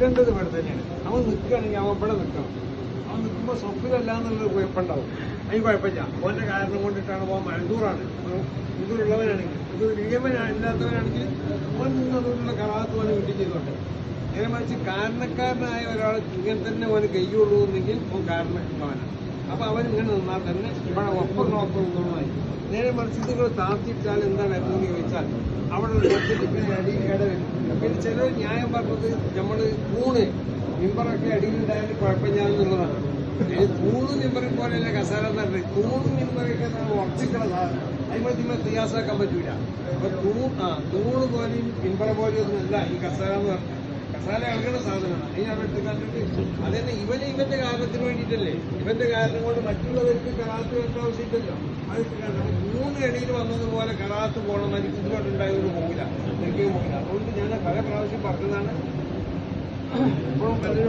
ഇടേണ്ടത് ഇവിടെ തന്നെയാണ്. അവൻ നിൽക്കുകയാണെങ്കിൽ അവൻ ഇവിടെ നിൽക്കണം അവൻ നിൽക്കുമ്പോൾ സ്വപ്നമല്ല എന്നുള്ളൊരു കുഴപ്പമുണ്ടാവും. അതിന് കുഴപ്പമില്ല. ഓന്റെ കാരണം കൊണ്ടിട്ടാണ് പോകാൻ മഴന്തൂറാണ് ഇതുള്ളവനാണെങ്കിൽ ഇത് നിയമനല്ലാത്തവനാണെങ്കിൽ ഓൻ നിന്നതുകൊണ്ടുള്ള കറാത്ത് പോലെ വീട്ടിൽ ചെയ്തോട്ടെ. നേരെ മറിച്ച് കാരണക്കാരനായ ഒരാൾ ഇങ്ങനെ തന്നെ ഓന് കയ്യുള്ളൂ എന്നെങ്കിൽ ഓൻ കാരണക്കാരനാണ്. അപ്പൊ അവൻ ഇങ്ങനെ നിന്നാൽ തന്നെ ഇവിടെ ഒപ്പം നോക്കണം എന്നുള്ളതായി നേരെ മറിച്ച് ഇതുകൾ താർത്തിച്ചാൽ എന്താ വരുന്നത് ചോദിച്ചാൽ അവിടെ ഇങ്ങനെ അടിയിൽ ഇട വരും പിന്നെ ചില ന്യായം പറഞ്ഞത് നമ്മൾ തൂണ് മിമ്പറൊക്കെ അടിയിലുണ്ടായാലും കുഴപ്പമില്ല എന്നുള്ളതാണ് തൂണ് മിമ്പറെ പോലെയല്ല കസാര പറഞ്ഞത് തൂണ് മിമ്പറൊക്കെ നമ്മൾ ഉറച്ചിട്ടുള്ള സാധനം അതിമ നിങ്ങൾ തിയാസാക്കാൻ പറ്റൂല അപ്പൊ തൂ ആ തൂണ് പോലെയും മിമ്പറ പോലെയൊന്നും അല്ല ഈ കസാര എന്ന് പറഞ്ഞത് കസാല ഇളകണ സാധനമാണ് അതിനാണ് എടുത്ത് കണ്ടിട്ട് അതന്നെ ഇവന് ഇവന്റെ കാരണത്തിന് വേണ്ടിയിട്ടല്ലേ? ഇവന്റെ കാരണം കൊണ്ട് മറ്റുള്ളവർക്ക് കറാത്ത് വേണ്ട ആവശ്യമില്ലല്ലോ. അത് കാരണം വന്നതുപോലെ കലാത്ത് വന്നതുപോലെ എനിക്ക് പോകണം മരിച്ചതുകൊണ്ടുണ്ടായതൊന്നും പോകില്ല ഒരു പോകില്ല അതുകൊണ്ട് ഞാൻ പല പ്രാവശ്യം പറഞ്ഞതാണ്. ഇപ്പോഴും പലരും